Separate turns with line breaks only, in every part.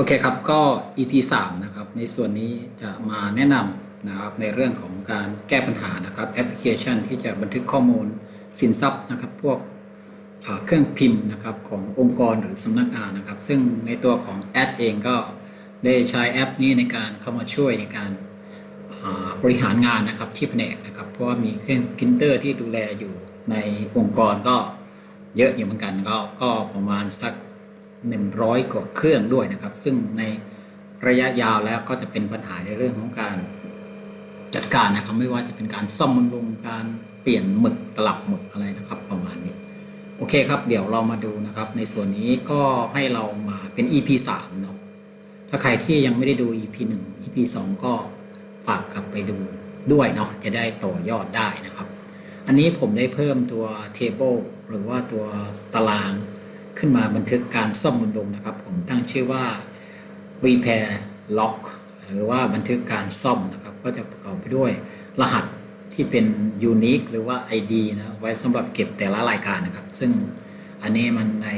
โอเคครับก็ EP 3นะครับในส่วนนี้จะมาแนะนำนะครับในเรื่องของการแก้ปัญหานะครับแอปพลิเคชันที่จะบันทึกข้อมูลสินทรัพย์นะครับพวกเครื่องพิมพ์นะครับขององค์กรหรือสำนักงานนะครับ ซึ่งในตัวของแอดเองก็ได้ใช้แอปนี้ในการเข้ามาช่วยในการบริหารงานนะครับที่แผนกนะครับเพราะว่ามีเครื่องพิมพ์เตอร์ที่ดูแลอยู่ในองค์กรก็เยอะอยู่เหมือนกันก็ก็ประมาณสัก 100 กว่าเครื่องด้วยนะครับ ซึ่งในระยะยาวแล้วก็จะเป็นปัญหาในเรื่องของการจัดการนะครับไม่ว่าจะเป็นการซ่อมบำรุงการเปลี่ยนหมึกตลับหมึกอะไรนะครับประมาณนี้โอเคครับ เดี๋ยวเรามาดูนะครับ ในส่วนนี้ก็ให้เรามาเป็น EP 3เนาะถ้าใครที่ยังไม่ได้ดู EP 1 EP 2 ก็ฝากกลับไปดูด้วยเนาะจะได้ต่อยอดได้นะครับ อันนี้ผมได้เพิ่มตัว table หรือว่าตัวตาราง ขึ้นมาบันทึกการซ่อมบำรุงนะครับ ผมตั้งชื่อว่า repair log หรือว่าบันทึกการซ่อมนะครับ ก็จะประกอบไปด้วยรหัสที่เป็น unique หรือว่า ID นะไว้สำหรับเก็บแต่ละรายการนะครับ ซึ่งอันนี้มันใน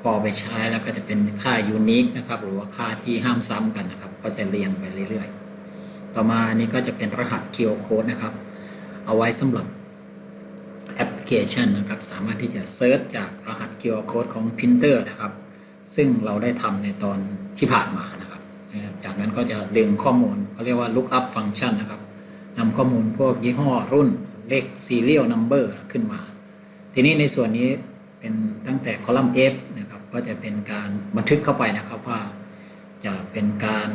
พอไปใช้แล้วก็จะเป็นค่า unique นะครับ หรือว่าค่าที่ห้ามซ้ำกันนะครับ ก็จะเรียงไปเรื่อยๆ ต่อมาอันนี้ก็จะเป็นรหัส QR code นะครับ เอาไว้สำหรับ แอปพลิเคชันนะครับ สามารถที่จะเซิร์ชจากรหัส QR code ของ Printer นะครับ ซึ่งเราได้ทำในตอนที่ผ่านมานะครับ จากนั้นก็จะดึงข้อมูลเขาเรียกว่า lookup function นะครับนำข้อมูลพวกยี่ห้อรุ่นเลข serial number ขึ้นมา ทีนี้ในส่วนนี้เป็นตั้งแต่คอลัมน์ F นะครับ ก็จะเป็นการบันทึกเข้าไปนะครับว่า จะเป็นการ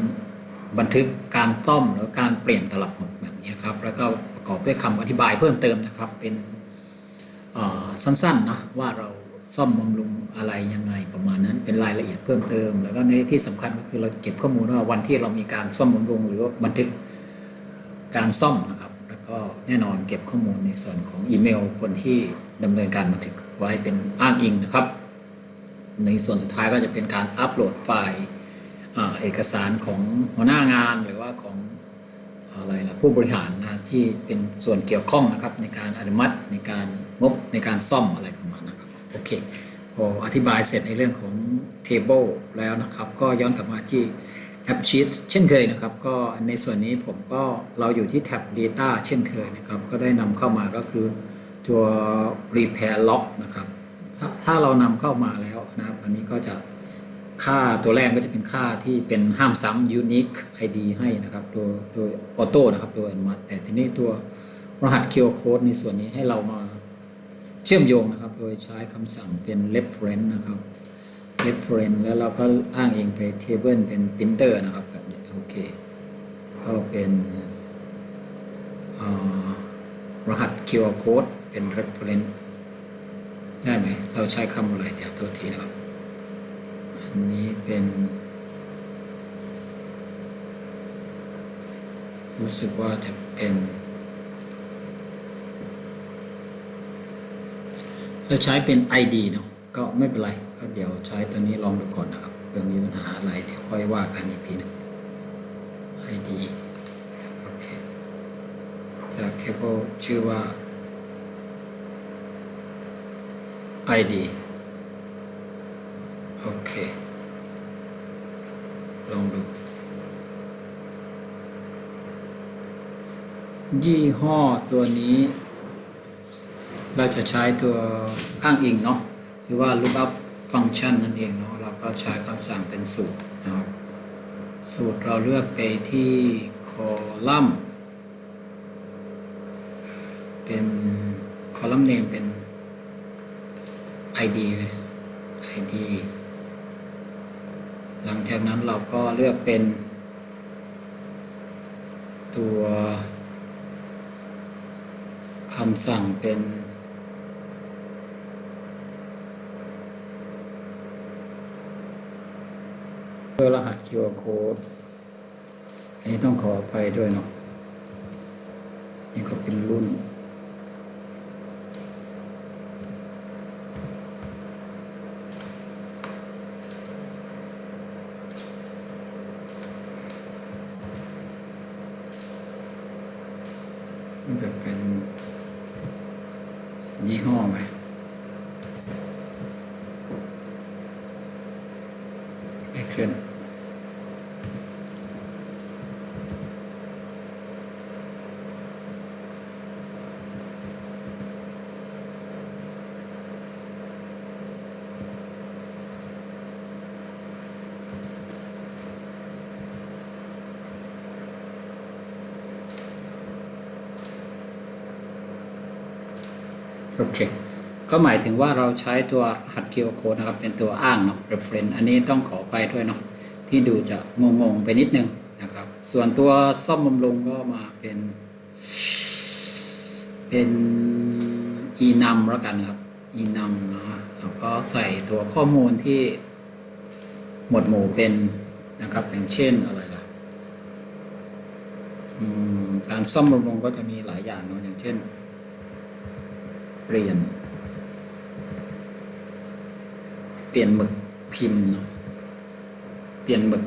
บันทึกการซ่อมหรือการเปลี่ยนตลับหมึกแบบนี้ครับ แล้วก็ประกอบด้วยคำอธิบายเพิ่มเติมนะครับ เป็น สั้นๆนะว่าเราซ่อมบำรุงอะไรยังไงประมาณนั้นเป็นรายละเอียดเพิ่มเติม แล้วก็ในที่สำคัญก็คือเราเก็บข้อมูลว่าวันที่เรามีการซ่อมบำรุง หรือว่าบันทึกการซ่อมนะครับแล้วก็แน่นอนเก็บข้อมูลในส่วนของอีเมล คนที่ดำเนินการบันทึกไว้เป็นอ้างอิงนะครับ ในส่วนสุดท้ายก็จะเป็นการอัปโหลดไฟล์เอกสารของหัวหน้างานหรือว่าของอะไรล่ะผู้บริหารนะที่เป็นส่วนเกี่ยวข้องนะครับในการอนุมัติในการ งบในการซ่อมอะไรประมาณนะครับโอเคพออธิบายเสร็จในเรื่องของ table แล้วนะครับ ก็ย้อนกลับมาที่ App Sheet เช่นเคยนะครับ ก็ในส่วนนี้ผมก็เราอยู่ที่แท็บ Data เช่นเคยนะครับ ก็ได้นำเข้ามาก็คือตัว Repair Log นะครับถ้าถ้าเรานำเข้ามาแล้วนะครับ อันนี้ก็จะค่าตัวแรกก็จะเป็นค่าที่เป็นห้ามซ้ำ unique ID ให้นะครับโดยโดยออโต้นะครับโดยอนุมัติแต่ทีนี้ตัวรหัส QR code ในส่วนนี้ให้เรามา เชื่อมโยงนะครับ โดยใช้คำสั่งเป็น reference นะครับ reference แล้วเราก็อ้างเองไป table เป็น printer นะครับแบบนี้โอเค ก็เป็นรหัส QR code เป็น reference ได้ไหม เราใช้คำอะไรเดี๋ยวโทษทีนะครับ อันนี้เป็นรู้สึกว่าจะเป็น เราใช้เป็น ID เนาะก็ไม่เป็นไรก็เดี๋ยวใช้ตัวนี้ลองดูก่อนนะครับเผื่อมีปัญหาอะไรเดี๋ยวค่อยว่ากันอีกทีหนึง ID โอเคจาก table ชื่อว่า ID โอเคลองดูยี่ห้อตัวนี้ เราจะใช้ตัวอ้างอิงเนาะหรือว่า lookup function นั่นเองเนาะเราก็ใช้คำสั่งเป็นสูตรนะครับสูตรเราเลือกไปที่คอลัมน์เป็นคอลัมน์เนมเป็น ID เลย ID หลังจากนั้นเราก็เลือกเป็น ตัวคำสั่งเป็น เพื่ อรหัส QR code อันนี้ต้องขออภัยด้วยเนาะนี่ก็เป็นรุ่นมันจะเป็นยี่ห้อไหมไม่ขึ้น โอเค ก็หมายถึงว่าเราใช้ตัวหัส QR code นะครับ เป็นตัวอ้างเนาะ reference อันนี้ต้องขอไปด้วยเนาะที่ดูจะงงๆไปนิดนึงนะครับ ส่วนตัวซ่อมบำรุงก็มาเป็น เป็น e n u m แล้วกันครับ e n u m นะแล้วก็ใส่ตัวข้อมูลที่หมวดหมู่เป็นนะครับ อย่างเช่นอะไรล่ะการซ่อมบำรุงก็จะมีหลายอย่างเนาะอย่างเช่น เปลี่ยน เปลี่ยนหมึกพิมพ์เนาะเปลี่ยนหมึก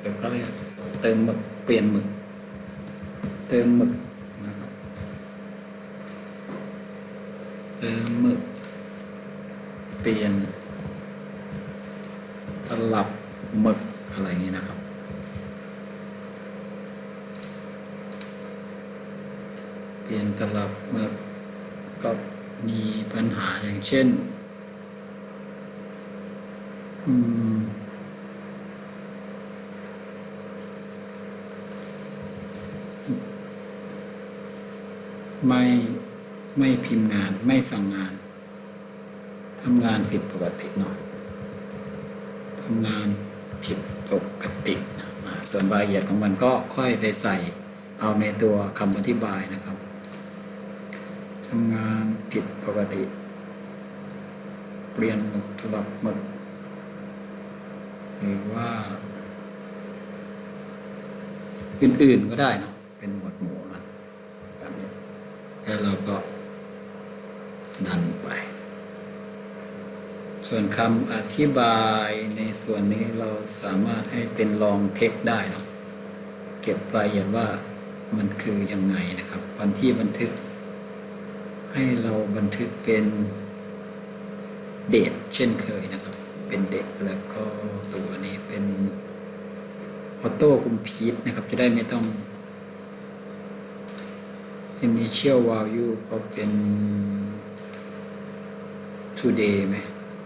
เดี๋ยวก็เรียกเติมหมึกเปลี่ยนหมึก เติมหมึกนะครับเติมหมึก เปลี่ยนตลับหมึกอะไรอย่างนี้นะครับ เปลี่ยนตลับหมึกก็มีปัญหาอย่างเช่น ไม่ไม่พิมพ์งานไม่สั่งงานทำงานผิดปกติเนาะทำงานผิดปกติส่วนรายละเอียดของมันก็ค่อยไปใส่เอาในตัวคำอธิบายนะครับทำงานผิดปกติ เปลี่ยนหมึกสลับหมึกหรือว่า อื่นๆก็ได้นะเป็นหมวดหมู่ แล้วเราก็ดันไป ส่วนคำอธิบายในส่วนนี้เราสามารถให้เป็นลองเทคได้เนาะเก็บรายละเอียดว่ามันคือยังไงนะครับวันที่บันทึก ให้เราบันทึกเป็นเดทเช่นเคยนะครับ เป็นเดทแล้วก็ตัวนี้เป็นออโต้คุมพีทนะครับ จะได้ไม่ต้อง initial value ก็เป็น today ไหม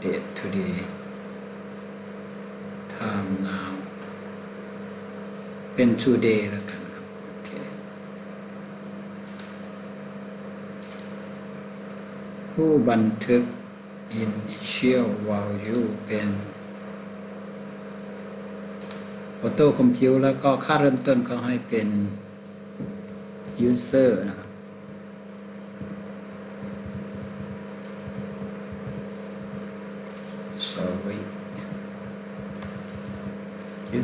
date today time now เป็น today แล้วกันครับ โอเค ผู้บันทึก initial value เป็น auto compute แล้วก็ค่าเริ่มต้นก็ให้เป็น user นะครับ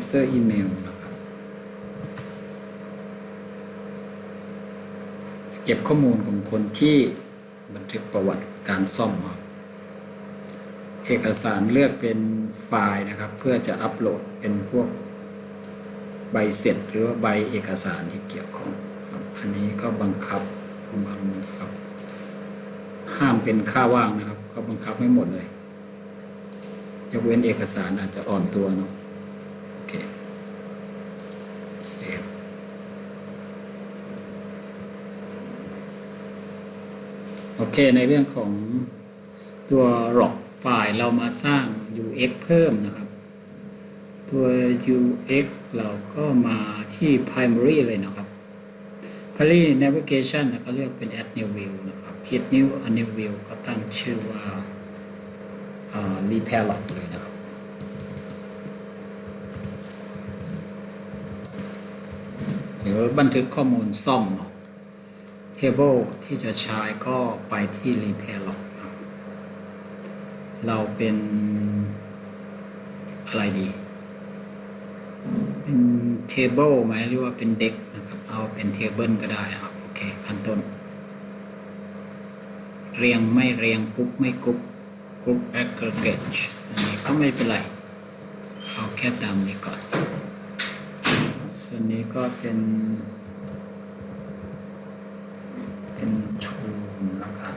user email นะครับ เก็บข้อมูลของคนที่บันทึกประวัติการซ่อมครับเอกสารเลือกเป็นไฟล์นะครับ เพื่อจะอัปโหลดเป็นพวกใบเสร็จหรือว่าใบเอกสารที่เกี่ยวข้องอันนี้ก็บังคับบังคับ ห้ามเป็นค่าว่างนะครับ ก็บังคับไม่หมดเลยยกเว้นเอกสารอาจจะอ่อนตัวเนาะ เคเซฟโอเค ในเรื่องของตัว log ไฟล์เรามาสร้าง UX เพิ่มนะครับ ตัว UX เราก็มาที่ primary เลยนะครับ primary navigation นะก็เรียกเป็น add new view นะครับคลิก new a new view ก็ตั้งชื่อว่า repair log เลยนะครับ รือบันทึกข้อมูลซ่อมเนาะ table ที่จะใช้ก็ไปที่ repair log นะครับเราเป็นอะไรดี เป็น table ไหมหรือว่าเป็น deck นะครับ เอาเป็น table ก็ได้นะครับ โอเค ขั้นต้น เรียงไม่เรียงกรุ๊ปไม่กรุ๊ป group aggregate อันนี้ก็ไม่เป็นไร เอาแค่ตามนี้ก่อน นนี้ก็เป็น เป็นชูนะครับ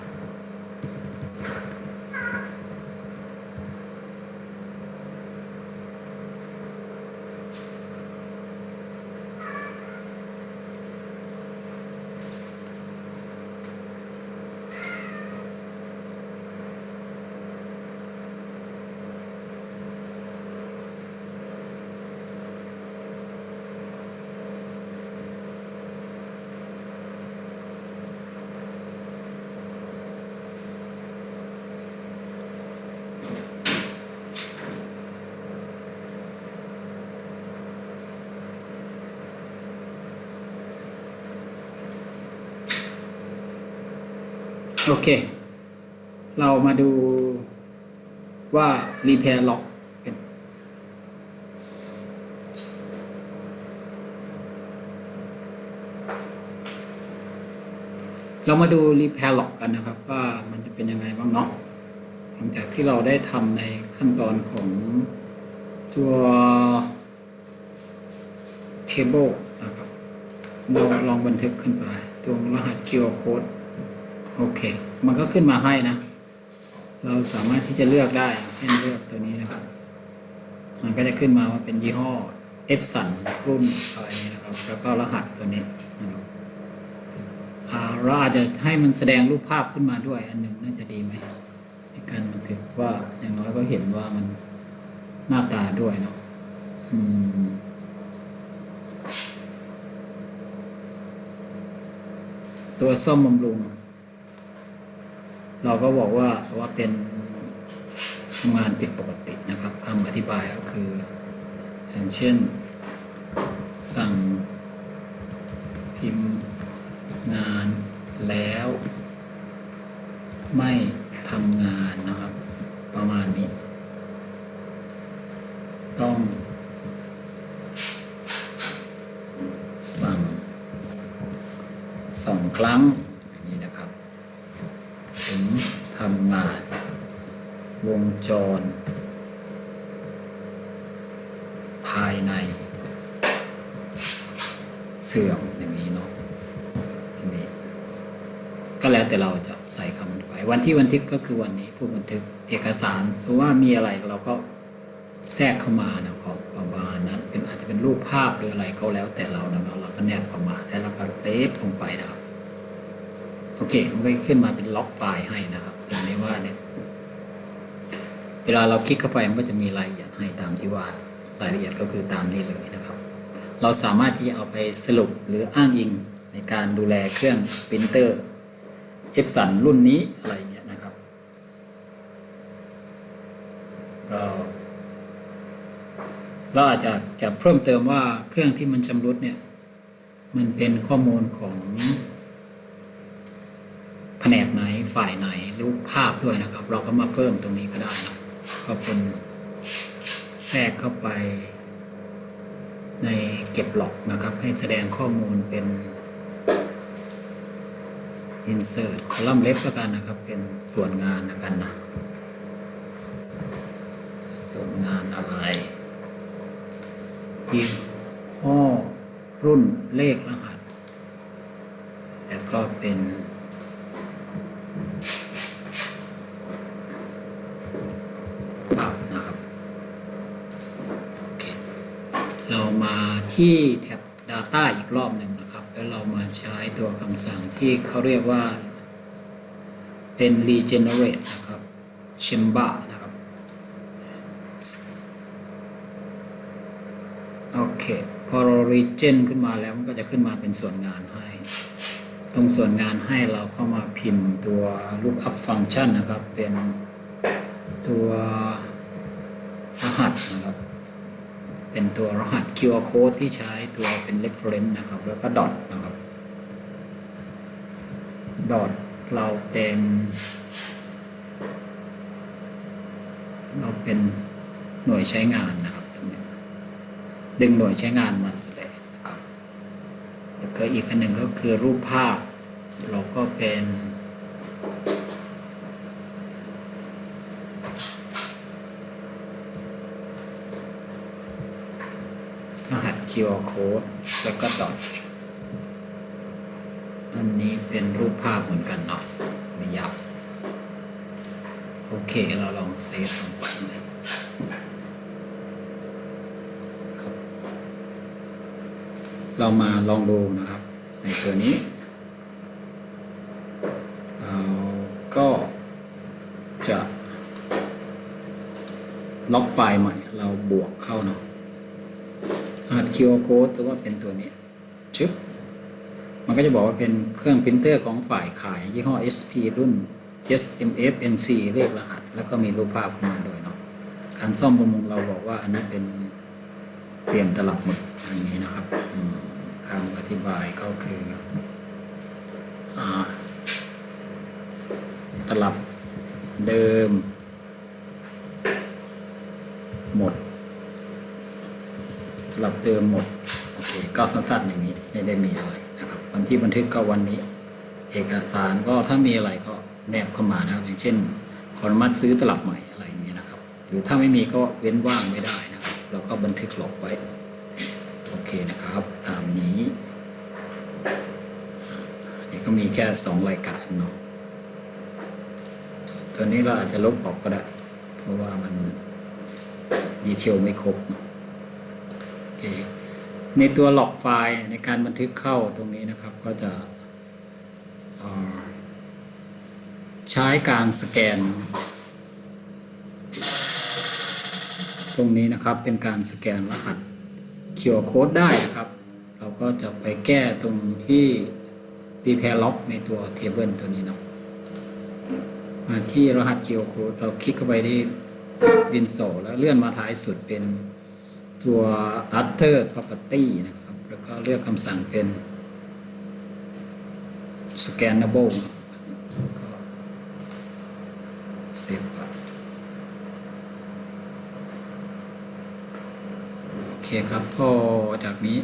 โโอเค เรามาดูว่า repair log เป็นเรามาดู repair log กันนะครับ ว่ามันจะเป็นยังไงบ้างเนาะหลังจากที่เราได้ทำในขั้นตอนของตัว table นะครับ เราลองบันทึกขึ้นไป ตัวรหัส QR code โอเค มันก็ขึ้นมาให้นะ เราสามารถที่จะเลือกได้เช่นเลือกตัวนี้นะครับ มันก็จะขึ้นมาว่าเป็นยี่ห้อ Epson รุ่นอะไรนี้นะครับ แล้วก็รหัสตัวนี้นะครับเราอาจจะให้มันแสดงรูปภาพขึ้นมาด้วยอันหนึ่งน่าจะดีไหมในการบันทึกว่าอย่างน้อยก็เห็นว่ามันหน้าตาด้วยเนาะอืมตัวซ่อมบำรุง เราก็บอกว่าสว่าเป็นงานผิดปกตินะครับคำอธิบายก็คือ อย่างเช่น สั่งพิมพ์งานแล้ว ไม่ทำงานนะครับ ประมาณนี้ ต้อง สั่งสองครั้งอย่างนี้นะครับ ถึงทำงาน วงจร ภายใน เสื่อมอย่างนี้เนาะอย่างนี้ก็แล้วแต่เราจะใส่คำไปวันที่บันทึกก็คือวันนี้ผู้บันทึกเอกสารสมมติว่ามีอะไรเราก็แทรกเข้ามานะขอประมาณนั้นเป็นอาจจะเป็นรูปภาพหรืออะไรก็แล้วแต่เรานะเราก็แนบเข้ามาแล้วเราก็เซฟลงไปนะครับโอเคมันก็ขึ้นมาเป็นล็อกไฟล์ให้นะครับอย่างนี้ว่าเนี่ย เวลาเราคลิกเข้าไปมันก็จะมีรายละเอียดให้ตามที่ว่ารายละเอียดก็คือตามนี้เลยนะครับ เราสามารถที่จะเอาไปสรุปหรืออ้างอิงในการดูแลเครื่องปรินเตอร์เอฟสันรุ่นนี้อะไรเงี้ยนะครับก็เราอาจจะจะเพิ่มเติมว่าเครื่องที่มันชำรุดเนี่ยมันเป็นข้อมูลของแผนกไหนฝ่ายไหนรูปภาพด้วยนะครับ เราก็มาเพิ่มตรงนี้ก็ได้นะ ก็เป็นแทรกเข้าไปในเก็บหลอกนะครับ ให้แสดงข้อมูลเป็น insert column left แล้วกันนะครับ เป็นส่วนงานแล้วกันนะ ส่วนงานอะไรยี่ห้อรุ่นเลขรหัส แล้วก็เป็น ปรับนะครับโอเคเรามาที่แท็บ Data อีกรอบหนึ่งนะครับ แล้วเรามาใช้ตัวคำสั่งที่เขาเรียกว่าเป็น regenerate นะครับ Chemba นะครับ โอเค พอเรา regen ขึ้นมาแล้วมันก็จะขึ้นมาเป็นส่วนงานให้ ตรงส่วนงานให้เราเข้ามาพิมพ์ตัว lookup function นะครับ เป็นตัวรหัสนะครับ เป็นตัวรหัส QR code ที่ใช้ตัวเป็น reference นะครับ แล้วก็ dot นะครับ dot เราเป็น เราเป็นหน่วยใช้งานนะครับตรงนี้ดึงหน่วยใช้งานมาแสดงนะครับแล้วก็อีกอันหนึ่งก็คือรูปภาพ เราก็เป็น รหัส QR code แล้วก็ดอทอันนี้เป็นรูปภาพเหมือนกันเนาะไม่ยับ โอเค เราลองเซฟลงไปเลยเรามาลองดูนะครับ ในตัวนี้เราก็จะล็อกไฟล์ใหม่ เราบวกเข้าเนาะ รหัส QR code ถือว่าเป็นตัวนี้ชึบมันก็จะบอกว่าเป็นเครื่องพิมพ์เตอร์ของฝ่ายขายยี่ห้อ SP รุ่น SMF NC เลขรหัส แล้วก็มีรูปภาพขึ้นมาด้วยเนาะการซ่อมบำรุงเราบอกว่าอันนี้เป็นเปลี่ยนตลับหมดอย่างนี้นะครับคำอธิบายก็คืออ่าตลับเดิมด ตลับเดิมหมดโอเคก็สั้นๆอย่างนี้ไม่ได้มีอะไรนะครับ วันที่บันทึกก็วันนี้ เอกสารก็ถ้ามีอะไรก็แนบเข้ามานะครับ อย่างเช่น ขออนุมัติซื้อตลับใหม่อะไรอย่างนี้นะครับ หรือถ้าไม่มีก็เว้นว่างไม่ได้นะครับ เราก็บันทึกหลบไว้ โอเคนะครับ ตามนี้นนี้ก็มีแค่สองรายการเนาะตัวนี้เราอาจจะลบออกก็ได้ เพราะว่ามันดีเทลไม่ครบเนาะ ในตัวล็อกไฟล์ในการบันทึกเข้าตรงนี้นะครับ ก็จะใช้การสแกน ตรงนี้นะครับเป็นการสแกนรหัส QR code ได้นะครับ เราก็จะไปแก้ตรงที่ prepare lock ในตัว table ตัวนี้เนาะมาที่รหัส QR code เราคลิกเข้าไปที่ดินโสแล้วเลื่อนมาท้ายสุดเป็น ตัว Alter Property นะครับ แล้วก็เลือกคำสั่งเป็น Scannable ก็เซฟไปโอเคครับพอจากนี้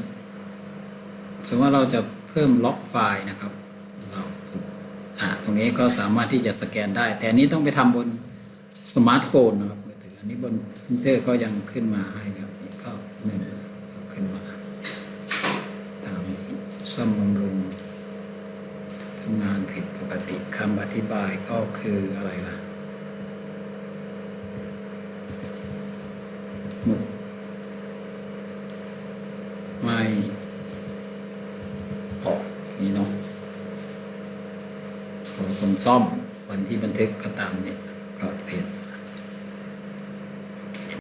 สมมติว่าเราจะเพิ่มล็อกไฟล์นะครับเราตรงนี้ก็สามารถที่จะสแกนได้ แต่นี้ต้องไปทำบนสมาร์ทโฟนนะครับมือถืออันนี้บนคอมพิวเตอร์ก็ยังขึ้นมาให้แบบ หนึ่งก็ขึ้นมาตามนี้ซ่อมบำรุงทำงานผิดปกติคำอธิบายก็คืออะไรล่ะหมุดไม่ออกนี่เนาะขอส่งซ่อมวันที่บันทึกก็ตามเนี่ยก็เสร็จ